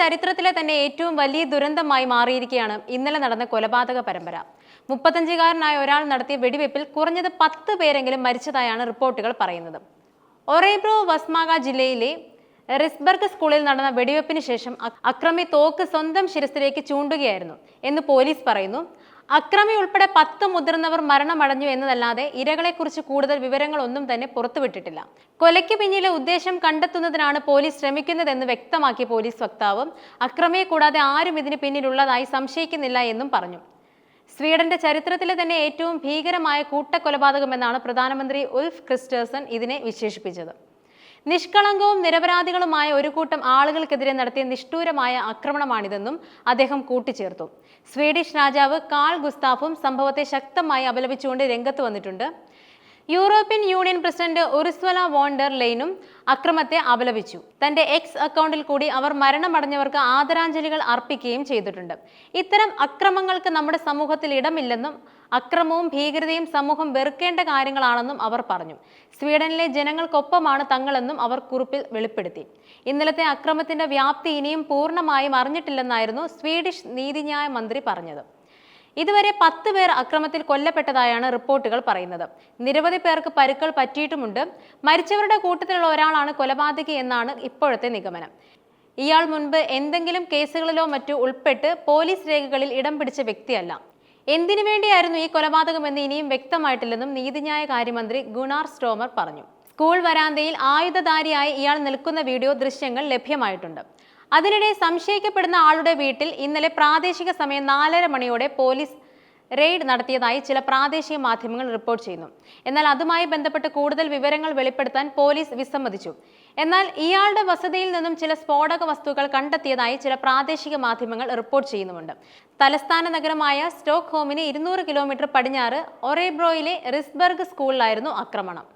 ചരിത്രത്തിലെ തന്നെ ഏറ്റവും വലിയ ദുരന്തമായി മാറിയിരിക്കുകയാണ് ഇന്നലെ നടന്ന കൊലപാതക പരമ്പര. മുപ്പത്തഞ്ചുകാരനായ ഒരാൾ നടത്തിയ വെടിവെപ്പിൽ കുറഞ്ഞത് പത്ത് പേരെങ്കിലും മരിച്ചതായാണ് റിപ്പോർട്ടുകൾ പറയുന്നത്. ഒറേബ്രോ വസ്മാഗ ജില്ലയിലെ റിസ്ബർഗ് സ്കൂളിൽ നടന്ന വെടിവെപ്പിന് ശേഷം അക്രമി തോക്ക് സ്വന്തം ശിരസിലേക്ക് ചൂണ്ടുകയായിരുന്നു എന്ന് പോലീസ് പറയുന്നു. അക്രമി ഉൾപ്പെടെ പത്ത് മുതിർന്നവർ മരണമടഞ്ഞു എന്നതല്ലാതെ ഇരകളെക്കുറിച്ച് കൂടുതൽ വിവരങ്ങളൊന്നും തന്നെ പുറത്തുവിട്ടിട്ടില്ല. കൊലയ്ക്ക് പിന്നിലെ ഉദ്ദേശം കണ്ടെത്തുന്നതിനാണ് പോലീസ് ശ്രമിക്കുന്നതെന്ന് വ്യക്തമാക്കി പോലീസ് വക്താവ് അക്രമിയെ കൂടാതെ ആരും ഇതിന് പിന്നിലുള്ളതായി സംശയിക്കുന്നില്ല എന്നും പറഞ്ഞു. സ്വീഡന്റെ ചരിത്രത്തിലെ തന്നെ ഏറ്റവും ഭീകരമായ കൂട്ടക്കൊലപാതകമെന്നാണ് പ്രധാനമന്ത്രി ഉൽഫ് ക്രിസ്റ്റേഴ്സൺ ഇതിനെ വിശേഷിപ്പിച്ചത്. നിഷ്കളങ്കവും നിരപരാധികളുമായ ഒരു കൂട്ടം ആളുകൾക്കെതിരെ നടത്തിയ നിഷ്ഠൂരമായ ആക്രമണമാണിതെന്നും അദ്ദേഹം കൂട്ടിച്ചേർത്തു. സ്വീഡിഷ് രാജാവ് കാൾ ഗുസ്താഫും സംഭവത്തെ ശക്തമായി അപലപിച്ചുകൊണ്ട് രംഗത്ത് വന്നിട്ടുണ്ട്. European Union president Ursula von der ലെയ്നും അക്രമത്തെ അപലപിച്ചു. തന്റെ എക്സ് അക്കൗണ്ടിൽ കൂടി അവർ മരണമടഞ്ഞവർക്ക് ആദരാഞ്ജലികൾ അർപ്പിക്കുകയും ചെയ്തിട്ടുണ്ട്. ഇത്തരം അക്രമങ്ങൾക്ക് നമ്മുടെ സമൂഹത്തിൽ ഇടമില്ലെന്നും അക്രമവും ഭീകരതയും സമൂഹം വെറുക്കേണ്ട കാര്യങ്ങളാണെന്നും അവർ പറഞ്ഞു. സ്വീഡനിലെ ജനങ്ങൾക്കൊപ്പമാണ് തങ്ങളെന്നും അവർ കുറിപ്പിൽ വെളിപ്പെടുത്തി. ഇന്നലത്തെ അക്രമത്തിന്റെ വ്യാപ്തി ഇനിയും പൂർണമായും അറിഞ്ഞിട്ടില്ലെന്നായിരുന്നു സ്വീഡിഷ് നീതിന്യായ മന്ത്രി പറഞ്ഞത്. ഇതുവരെ പത്ത് പേർ അക്രമത്തിൽ കൊല്ലപ്പെട്ടതായാണ് റിപ്പോർട്ടുകൾ പറയുന്നത്. നിരവധി പേർക്ക് പരുക്കൾ പറ്റിയിട്ടുമുണ്ട്. മരിച്ചവരുടെ കൂട്ടത്തിലുള്ള ഒരാളാണ് കൊലപാതകി എന്നാണ് ഇപ്പോഴത്തെ നിഗമനം. ഇയാൾ മുൻപ് എന്തെങ്കിലും കേസുകളിലോ മറ്റോ ഉൾപ്പെട്ട് പോലീസ് രേഖകളിൽ ഇടം പിടിച്ച വ്യക്തിയല്ല. എന്തിനു വേണ്ടിയായിരുന്നു ഈ കൊലപാതകമെന്ന് ഇനിയും വ്യക്തമായിട്ടില്ലെന്നും നീതിന്യായ കാര്യമന്ത്രി ഗുണാർ സ്റ്റോമർ പറഞ്ഞു. സ്കൂൾ വരാന്തയിൽ ആയുധധാരിയായി ഇയാൾ നിൽക്കുന്ന വീഡിയോ ദൃശ്യങ്ങൾ ലഭ്യമായിട്ടുണ്ട്. അതിനിടെ സംശയിക്കപ്പെടുന്ന ആളുടെ വീട്ടിൽ ഇന്നലെ പ്രാദേശിക സമയം നാലര മണിയോടെ പോലീസ് റെയ്ഡ് നടത്തിയതായി ചില പ്രാദേശിക മാധ്യമങ്ങൾ റിപ്പോർട്ട് ചെയ്യുന്നു. എന്നാൽ അതുമായി ബന്ധപ്പെട്ട് കൂടുതൽ വിവരങ്ങൾ വെളിപ്പെടുത്താൻ പോലീസ് വിസമ്മതിച്ചു. എന്നാൽ ഇയാളുടെ വസതിയിൽ നിന്നും ചില സ്ഫോടക വസ്തുക്കൾ കണ്ടെത്തിയതായി ചില പ്രാദേശിക മാധ്യമങ്ങൾ റിപ്പോർട്ട് ചെയ്യുന്നുമുണ്ട്. തലസ്ഥാന നഗരമായ സ്റ്റോക്ക് ഹോമിന് ഇരുന്നൂറ് കിലോമീറ്റർ പടിഞ്ഞാറ് ഒറേബ്രോയിലെ റിസ്ബർഗ് സ്കൂളിലായിരുന്നു ആക്രമണം.